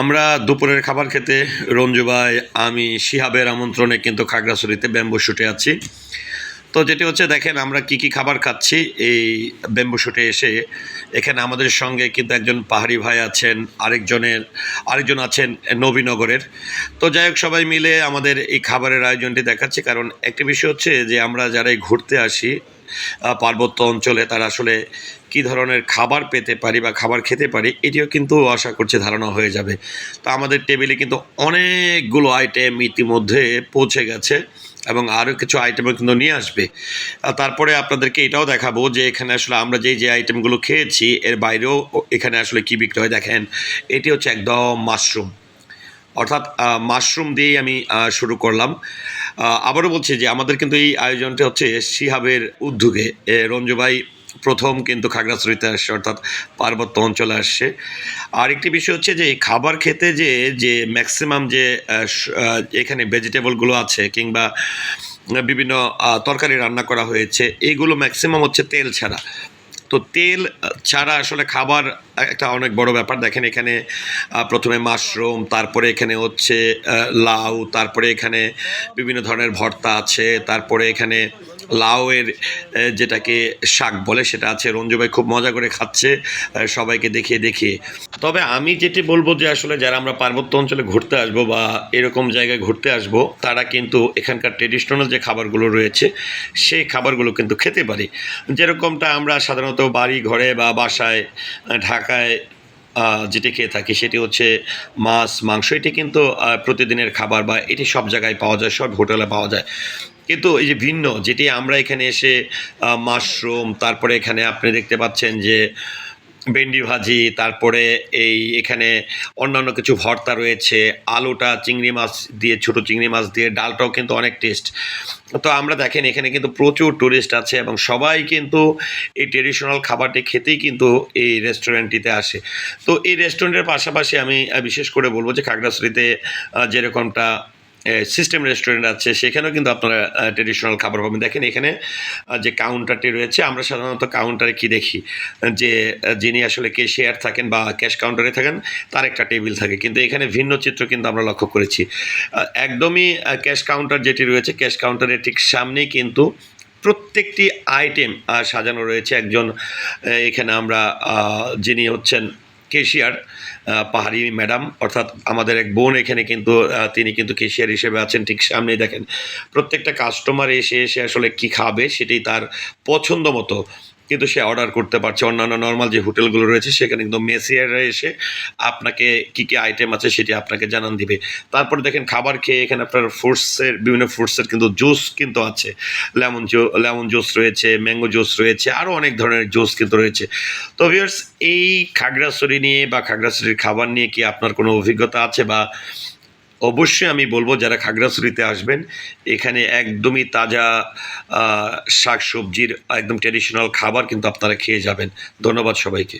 আমরা দুপুরের খাবার খেতে রঞ্জু ভাই আমি শিহাবের আমন্ত্রণে কিন্তু খাগড়াছড়িতে ব্যাম্বু শুটে আছি। তো যেটি হচ্ছে, দেখেন আমরা কি কি খাবার খাচ্ছি। এই ব্যাম্বু শুটে এসে এখানে আমাদের সঙ্গে কিন্তু একজন পাহাড়ি ভাই আছেন, আরেকজনের, আরেকজন আছেন নবীনগরের। তো যাই হোক, সবাই মিলে আমাদের এই খাবারের আয়োজনটি দেখাচ্ছে। কারণ একটি বিষয় হচ্ছে যে, আমরা যারাই ঘুরতে আসি পার্বত্য অঞ্চলে, তারা আসলে কী ধরনের খাবার পেতে পারি বা খাবার খেতে পারি, এটিও কিন্তু আশা করছি ধারণা হয়ে যাবে। তো আমাদের টেবিলে কিন্তু অনেকগুলো আইটেম ইতিমধ্যে পৌঁছে গেছে। এবং আরও কিছু আইটেমও কিন্তু নিয়ে আসবে। তারপরে আপনাদেরকে এটাও দেখাবো যে এখানে আসলে আমরা যেই যে আইটেমগুলো খেয়েছি, এর বাইরেও এখানে আসলে কী বিক্রি হয় দেখেন, এটি হচ্ছে একদম মাশরুম অর্থাৎ মাশরুম দিয়েই আমি শুরু করলাম। আবারও বলছি যে আমাদের কিন্তু এই আয়োজনটা হচ্ছে শিহাবের উদ্যোগে। রঞ্জুভাই রঞ্জু ভাই প্রথম কিন্তু খাগড়াছড়িতে আসছে, অর্থাৎ পার্বত্য অঞ্চলে আসছে। আর একটি বিষয় হচ্ছে যে, এই খাবার খেতে যে যে ম্যাক্সিমাম যে এখানে ভেজিটেবলগুলো আছে কিংবা বিভিন্ন তরকারি রান্না করা হয়েছে এইগুলো ম্যাক্সিমাম হচ্ছে তেল ছাড়া। তো তেল ছাড়া আসলে খাবার একটা অনেক বড় ব্যাপার। দেখেন এখানে প্রথমে মাশরুম তারপরে এখানে হচ্ছে লাউ, তারপরে এখানে বিভিন্ন ধরনের ভর্তা আছে, তারপরে এখানে লাউয়ের যেটাকে শাক বলে, সেটা আছে। রঞ্জু ভাই খুব মজা করে খাচ্ছে সবাইকে দেখিয়ে দেখিয়ে। তবে আমি যেটি বলব যে, আসলে যারা আমরা পার্বত্য অঞ্চলে ঘুরতে আসব বা এরকম জায়গায় ঘুরতে আসব, তারা কিন্তু এখানকার ট্রেডিশনাল যে খাবারগুলো রয়েছে, সেই খাবারগুলো কিন্তু খেতে পারি। যেরকমটা আমরা সাধারণত বাড়ি ঘরে বা বাসায় ঢাকায় যেটি খেয়ে থাকি, সেটি হচ্ছে মাছ, মাংস। এটি কিন্তু প্রতিদিনের খাবার বা এটি সব জায়গায় পাওয়া যায়, সব হোটেলে পাওয়া যায়। কিন্তু এই যে ভিন্ন, যেটি আমরা এখানে এসে মাশরুম, তারপরে এখানে আপনি দেখতে পাচ্ছেন যে ভেন্ডি ভাজি, তারপরে এই এখানে অন্যান্য কিছু ভর্তা রয়েছে, আলুটা, চিংড়ি মাছ দিয়ে, ছোট চিংড়ি মাছ দিয়ে, ডালটাও কিন্তু অনেক টেস্ট তো আমরা দেখেন এখানে কিন্তু প্রচুর টুরিস্ট আছে এবং সবাই কিন্তু এই ট্রেডিশনাল খাবারটি খেতেই কিন্তু এই রেস্টুরেন্টটিতে আসে। তো এই রেস্টুরেন্টের পাশাপাশি আমি বিশেষ করে বলব যে খাগড়াছড়িতে যেরকমটা সিস্টেম রেস্টুরেন্ট আছে, সেখানেও কিন্তু আপনারা ট্রেডিশনাল খাবার পাবেন। দেখেন এখানে যে কাউন্টারটি রয়েছে, আমরা সাধারণত কাউন্টারে কি দেখি? যে যিনি আসলে ক্যাশিয়ার থাকেন বা ক্যাশ কাউন্টারে থাকেন, তার একটা টেবিল থাকে। কিন্তু এখানে ভিন্ন চিত্র কিন্তু আমরা লক্ষ্য করেছি। একদমই ক্যাশ কাউন্টার যেটি রয়েছে ক্যাশ কাউন্টারের ঠিক সামনেই কিন্তু প্রত্যেকটি আইটেম সাজানো রয়েছে। একজন এখানে আমরা যিনি হচ্ছেন কেশিয়ার পাহাড়ি ম্যাডাম, অর্থাৎ আমাদের এক বোন এখানে কিন্তু তিনি কিন্তু কেশিয়ার হিসেবে আছেন, ঠিক সামনেই দেখেন। প্রত্যেকটা কাস্টমার এসে এসে আসলে কি খাবে সেটাই তার পছন্দ মতো। কিন্তু সে অর্ডার করতে পারছে। অন্যান্য নর্মাল যে হোটেলগুলো রয়েছে, সেখানে কিন্তু মেসিয়াররা এসে আপনাকে কি কি আইটেম আছে সেটি আপনাকে জানান দিবে। তারপরে দেখেন খাবার খেয়ে এখানে আপনার ফ্রুটসের বিভিন্ন ফ্রুটসের কিন্তু জুস কিন্তু আছে। লেমন লেমন জুস রয়েছে ম্যাঙ্গো জুস রয়েছে আরও অনেক ধরনের জুস কিন্তু রয়েছে। তো ভিউয়ার্স এই খাগড়াছড়ি নিয়ে বা খাগড়াছড়ির খাবার নিয়ে কি আপনার কোনো অভিজ্ঞতা আছে বা অবশ্যই আমি বলব যারা খাগড়াছড়িতে আসবেন, এখানে একদমই তাজা শাক সবজির একদম ট্র্যাডিশনাল খাবার কিন্তু আপনারা খেয়ে যাবেন। ধন্যবাদ সবাইকে।